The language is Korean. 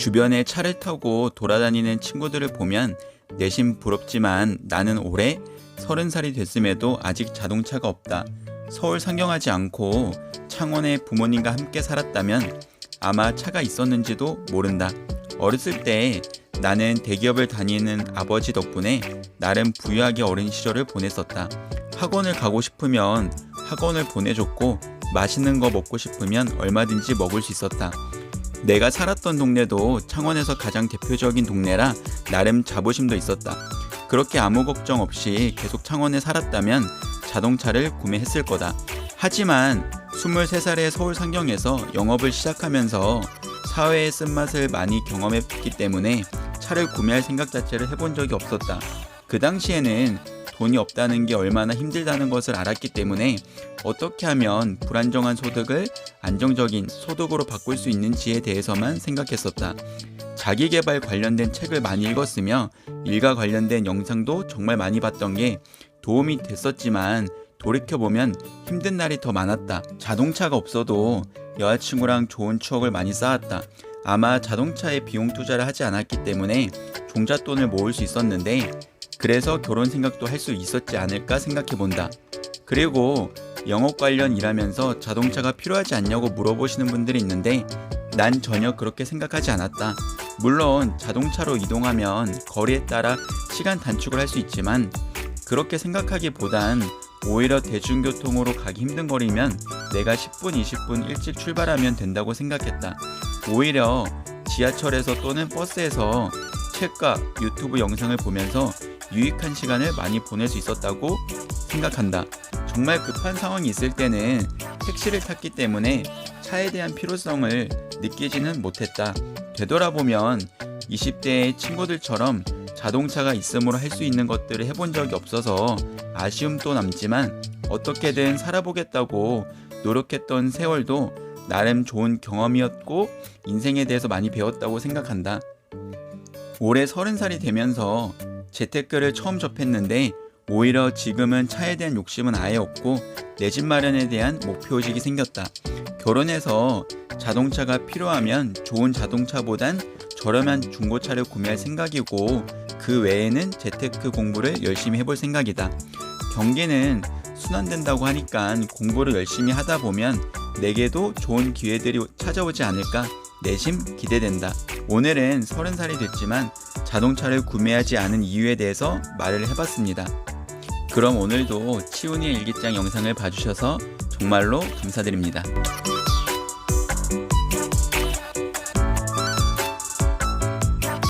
주변에 차를 타고 돌아다니는 친구들을 보면 내심 부럽지만 나는 올해 서른 살이 됐음에도 아직 자동차가 없다. 서울 상경하지 않고 창원에 부모님과 함께 살았다면 아마 차가 있었는지도 모른다. 어렸을 때 나는 대기업을 다니는 아버지 덕분에 나름 부유하게 어린 시절을 보냈었다. 학원을 가고 싶으면 학원을 보내줬고 맛있는 거 먹고 싶으면 얼마든지 먹을 수 있었다. 내가 살았던 동네도 창원에서 가장 대표적인 동네라 나름 자부심도 있었다. 그렇게 아무 걱정 없이 계속 창원에 살았다면 자동차를 구매했을 거다. 하지만 23살의 서울 상경에서 영업을 시작하면서 사회의 쓴맛을 많이 경험했기 때문에 차를 구매할 생각 자체를 해본 적이 없었다. 그 당시에는 돈이 없다는 게 얼마나 힘들다는 것을 알았기 때문에 어떻게 하면 불안정한 소득을 안정적인 소득으로 바꿀 수 있는지에 대해서만 생각했었다. 자기 개발 관련된 책을 많이 읽었으며 일과 관련된 영상도 정말 많이 봤던 게 도움이 됐었지만 돌이켜보면 힘든 날이 더 많았다. 자동차가 없어도 여자친구랑 좋은 추억을 많이 쌓았다. 아마 자동차에 비용 투자를 하지 않았기 때문에 종잣돈을 모을 수 있었는데 그래서 결혼 생각도 할 수 있었지 않을까 생각해 본다. 그리고 영업 관련 일하면서 자동차가 필요하지 않냐고 물어보시는 분들이 있는데 난 전혀 그렇게 생각하지 않았다. 물론 자동차로 이동하면 거리에 따라 시간 단축을 할 수 있지만 그렇게 생각하기보단 오히려 대중교통으로 가기 힘든 거리면 내가 10분, 20분 일찍 출발하면 된다고 생각했다. 오히려 지하철에서 또는 버스에서 책과 유튜브 영상을 보면서 유익한 시간을 많이 보낼 수 있었다고 생각한다. 정말 급한 상황이 있을 때는 택시를 탔기 때문에 차에 대한 필요성을 느끼지는 못했다. 되돌아보면 20대의 친구들처럼 자동차가 있음으로 할 수 있는 것들을 해본 적이 없어서 아쉬움도 남지만 어떻게든 살아보겠다고 노력했던 세월도 나름 좋은 경험이었고 인생에 대해서 많이 배웠다고 생각한다. 올해 서른 살이 되면서 재테크를 처음 접했는데 오히려 지금은 차에 대한 욕심은 아예 없고 내 집 마련에 대한 목표의식이 생겼다. 결혼해서 자동차가 필요하면 좋은 자동차보단 저렴한 중고차를 구매할 생각이고 그 외에는 재테크 공부를 열심히 해볼 생각이다. 경기는 순환된다고 하니까 공부를 열심히 하다 보면 내게도 좋은 기회들이 찾아오지 않을까 내심 기대된다. 오늘은 서른 살이 됐지만 자동차를 구매하지 않은 이유에 대해서 말을 해봤습니다. 그럼 오늘도 치훈이의 일기장 영상을 봐주셔서 정말로 감사드립니다.